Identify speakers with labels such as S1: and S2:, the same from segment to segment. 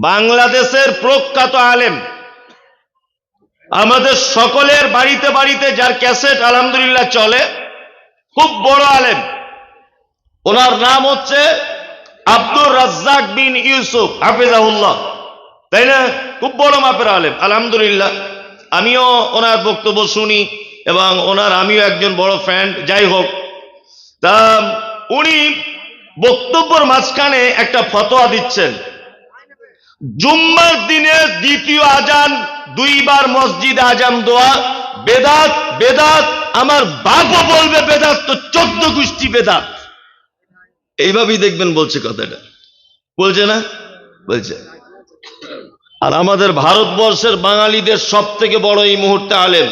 S1: বাংলাদেশের প্রখ্যাত আলেম। আমাদের সকলের বাড়িতে বাড়িতে যার ক্যাসেট আলহামদুলিল্লাহ চলে, খুব বড় আলেম। ওনার নাম হচ্ছে আব্দুর রাজ্জাক বিন ইউসুফ, হাফিজাহুল্লাহ। তাই না? খুব বড় মাপের আলেম, আলহামদুলিল্লাহ। আমিও ওনার বক্তব্য শুনি এবং ওনার আমিও একজন বড় ফ্যান, যাই হোক। তা উনি বক্তব্যর মাঝখানে একটা ফতোয়া দিচ্ছেন। জুম্মার দিনে দ্বিতীয় আজান, দুইবার মসজিদ আজান দোয়া বেদাত বেদাত, আমার বাপও বলবে বেদাত, তো চোদ্দ গোষ্ঠী বেদাত। এইভাবেই দেখবেন বলছে কথাটা। বলছে না? বলছে। আর আমাদের ভারতবর্ষের বাঙালিদের সব থেকে বড় এই মুহূর্তে আলেম,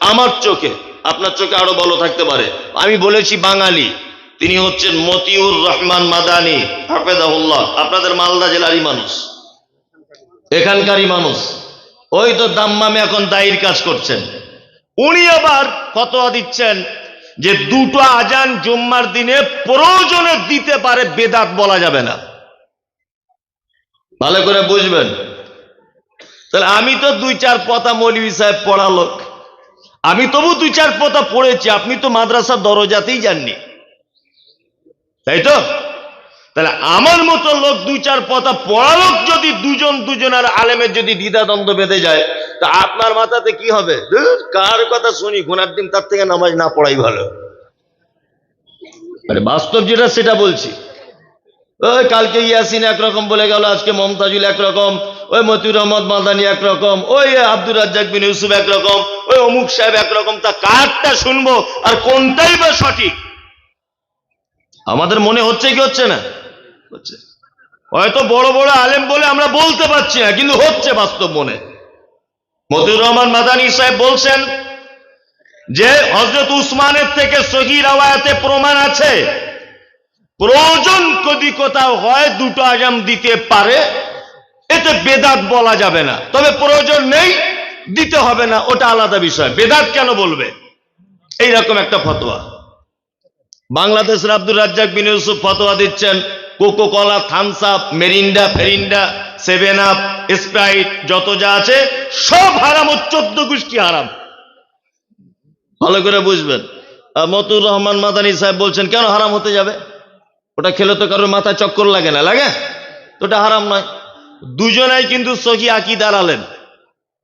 S1: আমার চোখে, আপনার চোখে আরও বলো থাকতে পারে। আমি বলেছি বাঙালি, তিনি হচ্ছেন মতিউর রহমান মাদানি, হাফেজাহুল্লাহ, আপনাদের মালদা জেলারই মানুষ। এখানকারই মানুষ। ওই তো দাম্মামে এখন দায়ের কাজ করছেন। উনি আবার ফতোয়া দিচ্ছেন যে দুটো আজান জুম্মার দিনে প্রয়োজনে দিতে পারে, বেদাত বলা যাবে না। ভালো করে বুঝবেন। তাহলে আমি তো দুই চার পতা মৌলভী সাহেব পড়া লোক। আমি তবু দুই চার পতা পড়েছি, আপনি তো মাদ্রাসার দরজাতেই যাননি। তাই তো? তাহলে আমার মতো লোক দুই চার পথা পড়া লোক যদি দুজন দুজনের আলেমের যদি দ্বিধাদ্বন্দ্ব বেঁধে যায়, তা আপনার মাথাতে কি হবে? কার কথা শুনি ঘোনার দিন তার থেকে নামাজ না পড়াই ভালো। মানে বাস্তব যেটা, সেটা বলছি। ওই কালকে ইয়াসিন একরকম বলে গেল, আজকে মমতাজুল একরকম, ওই মতিউর রহমদ মাদানি একরকম, ওই আব্দুর রাজ্জাক বিন ইউসুফ একরকম, ওই অমুক সাহেব একরকম, তা কারটা শুনব আর কোনটাই বা সঠিক? আমাদের মনে হচ্ছে কি হচ্ছে না? হচ্ছে হয়তো বড় বড় আলেম বলে আমরা বলতে পারছি না, কিন্তু হচ্ছে বাস্তব মনে। মতিউর রহমান মাদানী সাহেব বলছেন যে হজরত উসমানের থেকে সহি রাওয়ায়াতে প্রমাণ আছে। প্রয়োজন যদি কোথাও হয়, দুটো আজাম দিতে পারে, এতে বেদাত বলা যাবে না। তবে প্রয়োজন নেই, দিতে হবে না, ওটা আলাদা বিষয়। বেদাত কেন বলবে? এইরকম একটা ফতোয়া। বাংলাদেশের আব্দুর রাজ্জাক বিন ইউসুফ ফতোয়া দিচ্ছেন Coca Cola Thums Up Mirinda, ফেরিন্ডা Seven Up Sprite যত যা আছে, সব হারাম, ও চোদ্দ গোষ্ঠী হারাম। ভালো করে বুঝবেন। মতুর রহমান মাদানী সাহেব বলছেন, কেন হারাম হতে যাবে? ওটা খেলে তো কারোর মাথায় চক্কর লাগে না, লাগে? তো ওটা হারাম নয়। দুজনাই কিন্তু সহি আকিদার দাঁড়ালেন।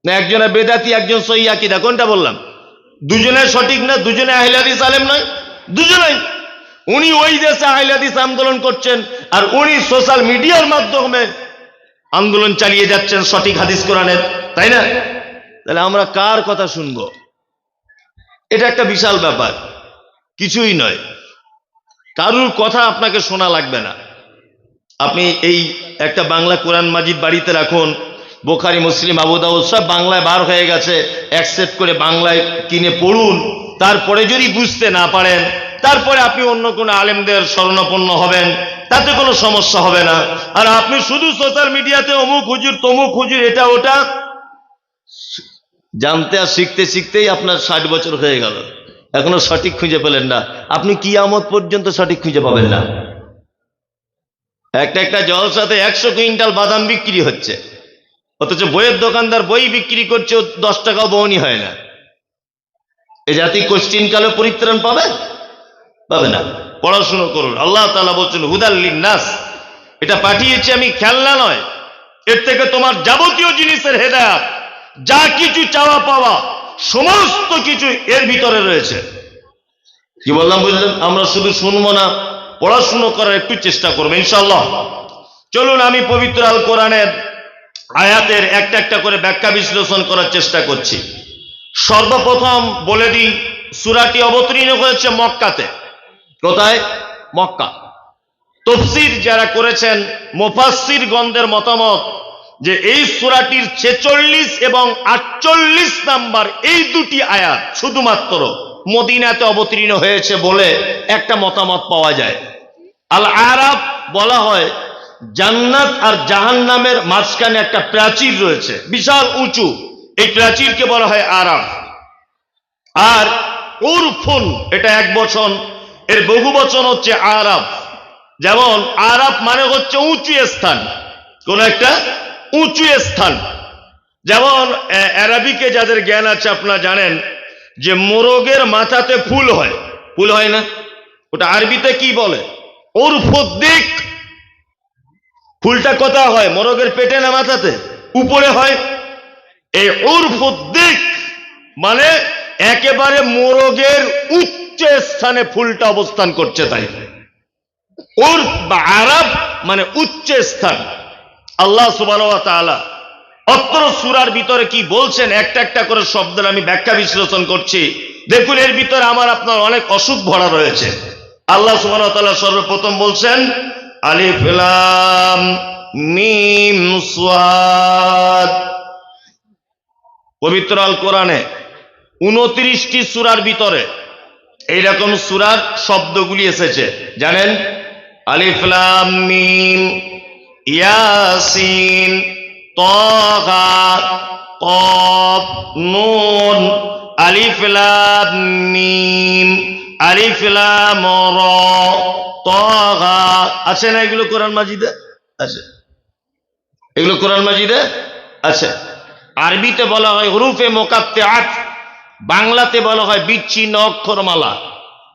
S1: না, একজনে বেদাতি, একজন সহি আকিদা, কোনটা বললাম? দুজনে সঠিক না, দুজনে আহিলাদিস আলেম নয়? দুজনেই। উনি ওই দেশে আহিলাদিস আন্দোলন করছেন, আর উনি সোশ্যাল মিডিয়ার মাধ্যমে আন্দোলন চালিয়ে যাচ্ছেন সঠিক হাদিস কোরআনের, তাই না? তাহলে আমরা কার কথা শুনব? এটা একটা বিশাল ব্যাপার, কিছুই নয়। কারুর কথা আপনাকে শোনা লাগবে না। আপনি এই একটা বাংলা কোরআন মাজিদ বাড়িতে রাখুন, বোখারি, মুসলিম, আবু দাউদ, সব বাংলায় বার হয়ে গেছে অ্যাকসেপ্ট করে বাংলায় কিনে পড়ুন, তারপরে যদি বুঝতে না পারেন তারপরে আপনি অন্য কোনো আলেমদের শরণাপন্ন হবেন, তাতে কোনো সমস্যা হবে না। আর আপনি শুধু সোশ্যাল মিডিয়াতে অমুক হুজুর, তমুক হুজুর, এটা, ওটা জানতে আর শিখতে শিখতেই আপনার ষাট বছর হয়ে গেল। এখনও সঠিক খুঁজে পেলেন না। আপনি কি আমত পর্যন্ত সঠিক খুঁজে পাবেন না। একটা একটা জলসাতে একশো কুইন্টাল বাদাম বিক্রি হচ্ছে। অথচ বইয়ের দোকানদার বই বিক্রি করছে দশ টাকাও বহনি হয় না। এ জাতি কোশ্চিন কালে পরিত্রাণ পাবে? পাবে না। পড়াশুনো করুন। আল্লাহ তাআলা বলছেন হুদাল্লিন নাস এটা পাঠিয়েছি আমি, খেলনা নয়। এর থেকে তোমার যাবতীয় জিনিসের হেদায়াত, যা কিছু চাওয়া পাওয়া, সমস্ত কিছু এর ভিতরে রয়েছে। কি বললাম বুঝলেন? আমরা শুধু শুনব না, পড়াশুনো করার একটু চেষ্টা করব ইনশাল্লাহ চলুন, আমি পবিত্র আল কোরআনের আয়াতের একটা একটা করে ব্যাখ্যা বিশ্লেষণ করার চেষ্টা করছি। সর্বপ্রথম বলে দিই, সুরাটি অবতীর্ণ হয়েছে মক্কাতে। কোথায়? মক্কা। তফসির যারা করেছেন মোফাসির গন্ধের মতামত যে এই সুরাটির ছেচল্লিশ এবং আটচল্লিশ নাম্বার এই দুটি আয়াত শুধুমাত্র মদিনাতে অবতীর্ণ হয়েছে বলে একটা মতামত পাওয়া যায়। আল আরাব বলা হয়, জান্নাত আর জাহান্নামের মাঝখানে একটা প্রাচীর রয়েছে, বিশাল উঁচু। এই প্রাচীরকে বলা হয় আরাব আর উরফুন, এটা এক বচন এর বহু বচন হচ্ছে আরাব। যেমন, আরাব মানে হচ্ছে উঁচু স্থান, কোন একটা উঁচু স্থান। যেমন অ্যারাবিকে যাদের জ্ঞান আছে আপনারা জানেন যে মোরগের মাথাতে ফুল হয়। ফুল হয় না? ওটা আরবিতে কি বলে? ওরফদ্দিক ফুলটা কথা হয়? মোরগের পেটে না মাথাতে? উপরে হয়। এই উর্ফুদ্দিক মানে একেবারে মোরগের উচ্চ স্থানে ফুলটা অবস্থান করছে তাই। আরব মানে উচ্চ স্থান। আল্লাহ সুবাহ অত্র সুরার ভিতরে কি বলছেন? একটা একটা করে শব্দের আমি ব্যাখ্যা বিশ্লেষণ করছি। দেখুন, এর ভিতরে আমার আপনার অনেক অসুখ ভরা রয়েছে। আল্লাহ সুবাহ সর্বপ্রথম বলছেন, আলিফ লাম মিম পবিত্র আল কোরআনে উনত্রিশটি সুরার ভিতরে এইরকম সুরার শব্দগুলি এসেছে। জানেন? আলিফলাম মিম, ইয়াসিন তহা কফ, নুন আলিফলাম মিম আলিফলাম র আছে না এগুলো কোরআন মাজিদে? আছে। এগুলো কোরআন মাজিদে? আছে। আরবিতে বলা হয় হরুফে মোকাত্তে আট বাংলাতে বলা হয় বিচ্ছিন্ন অক্ষরমালা।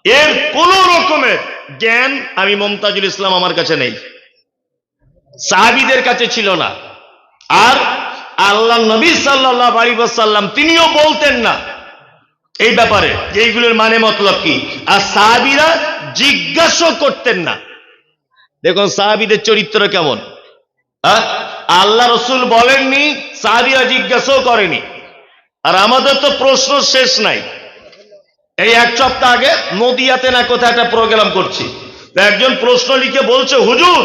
S1: এর কোন রকমের জ্ঞান আমি মমতাজুল ইসলাম আমার কাছে নেই। সাহাবিদের কাছে ছিল না। আর আল্লাহ নবী সাল্লাহ আলী সাল্লাম তিনিও বলতেন না এই ব্যাপারে এইগুলোর মানে মতলব কি। আর সাহাবিরা জিজ্ঞাসা করতেন না। দেখুন সাহাবিদের চরিত্র কেমন? আল্লাহ রসুল বলেননি, সাহাবিরা জিজ্ঞাসাও করেনি। আর আমাদের তো প্রশ্ন শেষ নাই। এই এক সপ্তাহ আগে নদিয়াতে না কোথায় একটা প্রোগ্রাম করছি। একজন প্রশ্ন লিখে বলছে, হুজুর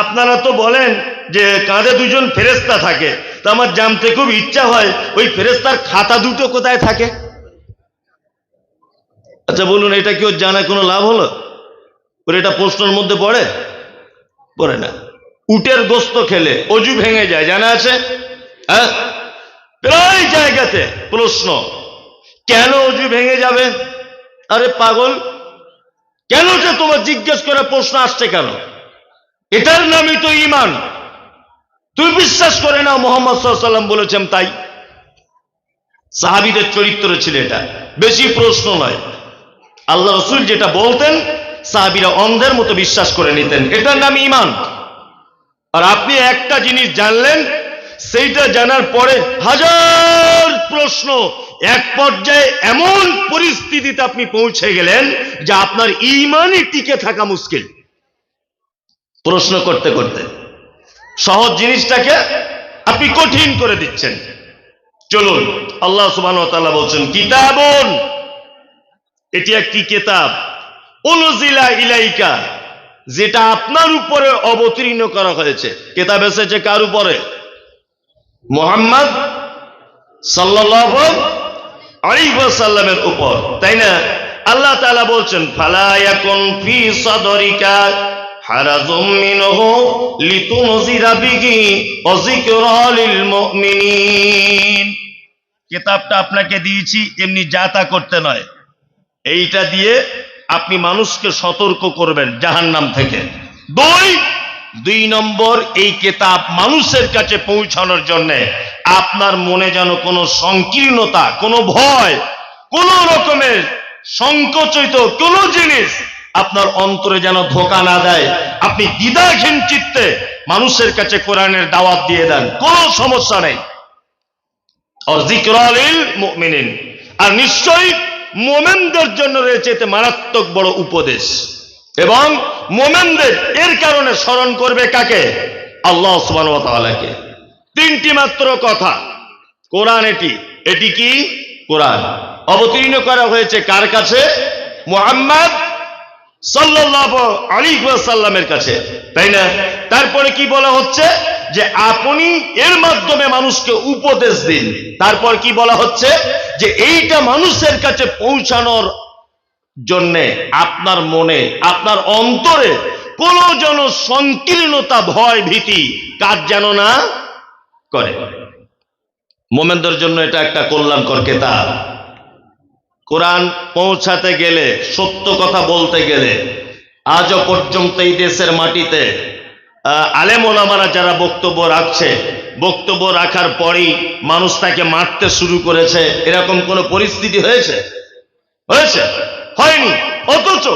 S1: আপনারা তো বলেন যে কাঁধে দুজন ফেরেস্তা থাকে। তো আমার জানতে খুব ইচ্ছা হয়, ওই ফেরেস্তার খাতা দুটো কোথায় থাকে? আচ্ছা বলুন, এটা কি ওর জানা কোনো লাভ হলো? ওর এটা প্রশ্নের মধ্যে পড়ে? পড়ে না। উটের গোস্ত খেলে অজু ভেঙে যায়, জানা আছে? হ্যাঁ? প্রায় জায়গাতে প্রশ্ন, কেন অজু ভেঙে যাবে? আরে পাগল, কেন যে তোমার জিজ্ঞেস করে প্রশ্ন আসছে কেন? এটার নামই তো ইমান তুই বিশ্বাস করে না মোহাম্মদ সাল্লাম বলেছেন তাই। সাহাবিদের চরিত্র ছিল এটা, বেশি প্রশ্ন নয়। আল্লাহ রসুল যেটা বলতেন, সাহাবিরা অন্ধের মতো বিশ্বাস করে নিতেন। এটার নাম ইমান আর আপনি একটা জিনিস জানলেন সেইটা জানার পরে হাজার প্রশ্ন। এক পর্যায়ে এমন পরিস্থিতিতে আপনি পৌঁছে গেলেন যে আপনার ইমানই টিকে থাকা মুশকিল। প্রশ্ন করতে করতে। সহজ জিনিসটাকে আপনি কঠিন করে দিচ্ছেন। চলুন, আল্লাহ সুবাহ বলছেন, কিতাবন। এটি একটি কেতাব। অনুজিলা ইলাইকা, যেটা আপনার উপরে অবতীর্ণ করা হয়েছে। কেতাব এসেছে কার উপরে? মোহাম্মদ আলিবাসাল্লামের উপর, তাই না? আল্লাহ তাআলা বলছেন, ফালা ইয়াকুন ফি সাদরিকা হারাজুম মিনহু লিতুনজিরা বিহি ওয়া লিল মুমিনিন কিতাবটা আপনাকে দিয়েছি, এমনি যাতা করতে নয়। এইটা দিয়ে আপনি মানুষকে সতর্ক করবেন জাহান্নাম থেকে। দুই দুই নম্বর, এই কেতাব মানুষের কাছে পৌঁছানোর জন্য আপনার মনে যেন কোনো সংকীর্ণতা, কোনো ভয়, কোন রকমের সংকোচিত কোনো জিনিস আপনার অন্তরে যেন ধোকা না দেয়। আপনি দ্বিধাহীন চিত্তে মানুষের কাছে কোরআনের দাওয়াত দিয়ে দেন, কোনো সমস্যা নেই। আর নিশ্চয়ই মোমেনদের জন্য রয়েছে এতে মারাত্মক বড় উপদেশ। এবং মোমেনদের এর কারণে স্মরণ করবে কাকে? আল্লাহ ওয়া তিনটি মাত্র কথা। কোরআন এটি। এটি কি? কোরআন। অবতীর্ণ করা হয়েছে কার কাছে? মুহাম্মদ সাল্লাল্লাহু আলাইহি ওয়াসাল্লামের কাছে। তাই না? তারপরে কি বলা হচ্ছে? যে আপনি এর মাধ্যমে মানুষকে উপদেশ দিন। তারপর কি বলা হচ্ছে? যে এইটা মানুষের কাছে পৌঁছানোর জন্যে আপনার মনে আপনার অন্তরে কোন যেন সংকীর্ণতা ভয় ভীতি কাজ যেন না করে। মোমেনদের জন্য এটা একটা কল্যাণকর কেতাব। কোরআন পৌঁছাতে গেলে সত্য কথা বলতে গেলে আজও পর্যন্ত এই দেশের মাটিতে আহ, আলেম ওলামারা যারা বক্তব্য রাখছে বক্তব্য রাখার পরেই মানুষ তাকে মারতে শুরু করেছে। এরকম কোনো পরিস্থিতি হয়েছে? হয়েছে? হয়নি অথচ